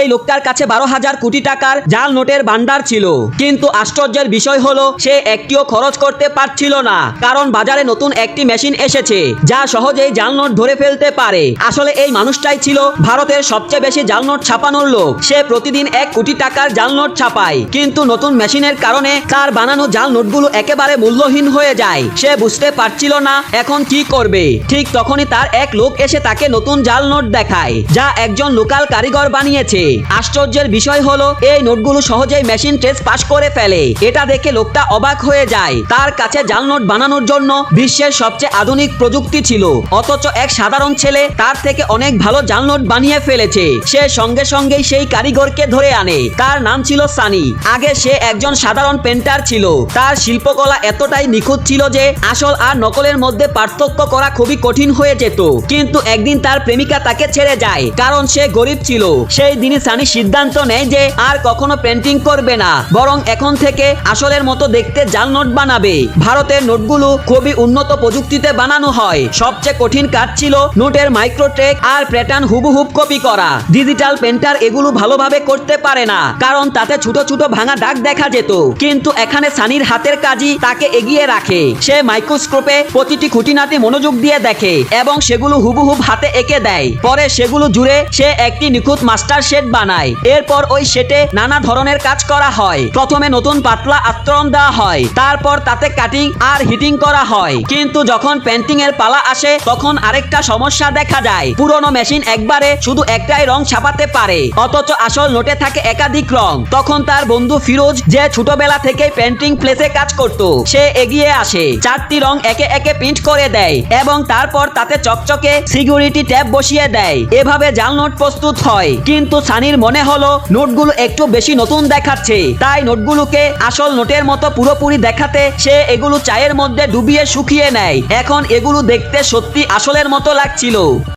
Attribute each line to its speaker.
Speaker 1: এই লোকটার কাছে বারো হাজার কোটি টাকার জাল নোটের ভান্ডার ছিল। কিন্তু আশ্চর্যের বিষয় হলো, সে একটিও খরচ করতে পারছিল না, কারণ বাজারে নতুন একটি মেশিন এসেছে, যা সহজেই জাল নোট ধরে ফেলতে পারে। আসলে এই মানুষটাই ছিল ভারতের সবচেয়ে বেশি জাল নোট ছাপানোর লোক। সে প্রতিদিন এক কোটি টাকার জাল নোট ছাপায়, কিন্তু নতুন মেশিনের কারণে তার বানানো জাল নোটগুলো একেবারে মূল্যহীন হয়ে যায়। সে বুঝতে পারছিল না, এখন কি করবে। ঠিক তখনই তার এক লোক এসে তাকে নতুন জাল নোট দেখায়, যা একজন লোকাল কারিগর বানিয়েছে। আশ্চর্যের বিষয় হলো, এই নোটগুলো সহজেই মেশিন টেস্ট পাস করে ফেলে। এটা দেখে লোকটা অবাক হয়ে যায়। তার কাছে জাল নোট বানানোর জন্য বিশ্বের সবচেয়ে আধুনিক প্রযুক্তি ছিল। অথচ এক সাধারণ ছেলে তার থেকে অনেক ভালো জাল নোট বানিয়ে ফেলেছে। সে সঙ্গে সঙ্গেই সেই কারিগরকে ধরে আনে। তার নাম ছিল সানি। আগে সে একজন সাধারণ পেন্টার ছিল। তার শিল্পকলা এতটাই নিখুঁত ছিল যে, আসল আর নকলের মধ্যে পার্থক্য করা খুবই কঠিন হয়ে যেত। কিন্তু একদিন তার প্রেমিকা তাকে ছেড়ে যায়, কারণ সে গরিব ছিল। সেই দিনই সানি সিদ্ধান্ত নেয় যে আর কখনো পেন্টিং করবে না, বরং এখন থেকে আসলের মতো দেখতে জাল নোট বানাবে। ভারতের নোটগুলো খুবই উন্নত প্রযুক্তিতে বানানো হয়। সবচেয়ে কঠিন কাজ ছিল নোটের মাইক্রোট্রেক আর প্যাটার্ন হুবহুব কপি করা। ডিজিটাল পেন্টার এগুলো ভালোভাবে করতে পারে না, কারণ তাতে ছোট ছোট ভাঙা দাগ দেখা যেত। কিন্তু এখানে সানির হাতের কাজই তাকে এগিয়ে রাখে। সে মাইক্রোস্কোপে প্রতিটি খুঁটিনাটি মনোযোগ দিয়ে দেখে এবং সেগুলো হুবহুব হাতে এঁকে দেয়। পরে সেগুলো জুড়ে সে একটি নিখুঁত মাস্টার শেড বানায়। এরপর ওই শেটে নানা ধরনের কাজ করা হয়। প্রথমে নতুন পাতলা আস্তরণ দেওয়া হয়। তারপর তাতে কাটিং আর হিটিং করা হয়। কিন্তু যখন পেন্টিং এর পালা আসে, তখন আরেকটা সমস্যা দেখা যায় পুরনো মেশিন একবারে শুধু একটাই রং ছাপাতে পারে। অথচ আসল নোটে থাকে একাধিক রং। তখন তার বন্ধু ফিরোজ, যে ছোটবেলা থেকে পেন্টিং প্লেসে কাজ করত, সে এগিয়ে আসে। চারটি রং একে একে প্রিন্ট করে দেয় এবং তারপর তাতে চকচকে সিকিউরিটি ট্যাব বসিয়ে দেয়। এভাবে জাল নোট প্রস্তুত হয়। কিন্তু সানির মনে হলো নোটগুলো একটু বেশি নতুন দেখাচ্ছে। তাই নোটগুলোকে আসল নোটের মতো পুরোপুরি দেখাতে সে এগুলো চায়ের মধ্যে ডুবিয়ে শুকিয়ে নেয়। এখন এগুলো দেখতে সত্যি আসলের মতো লাগছিল।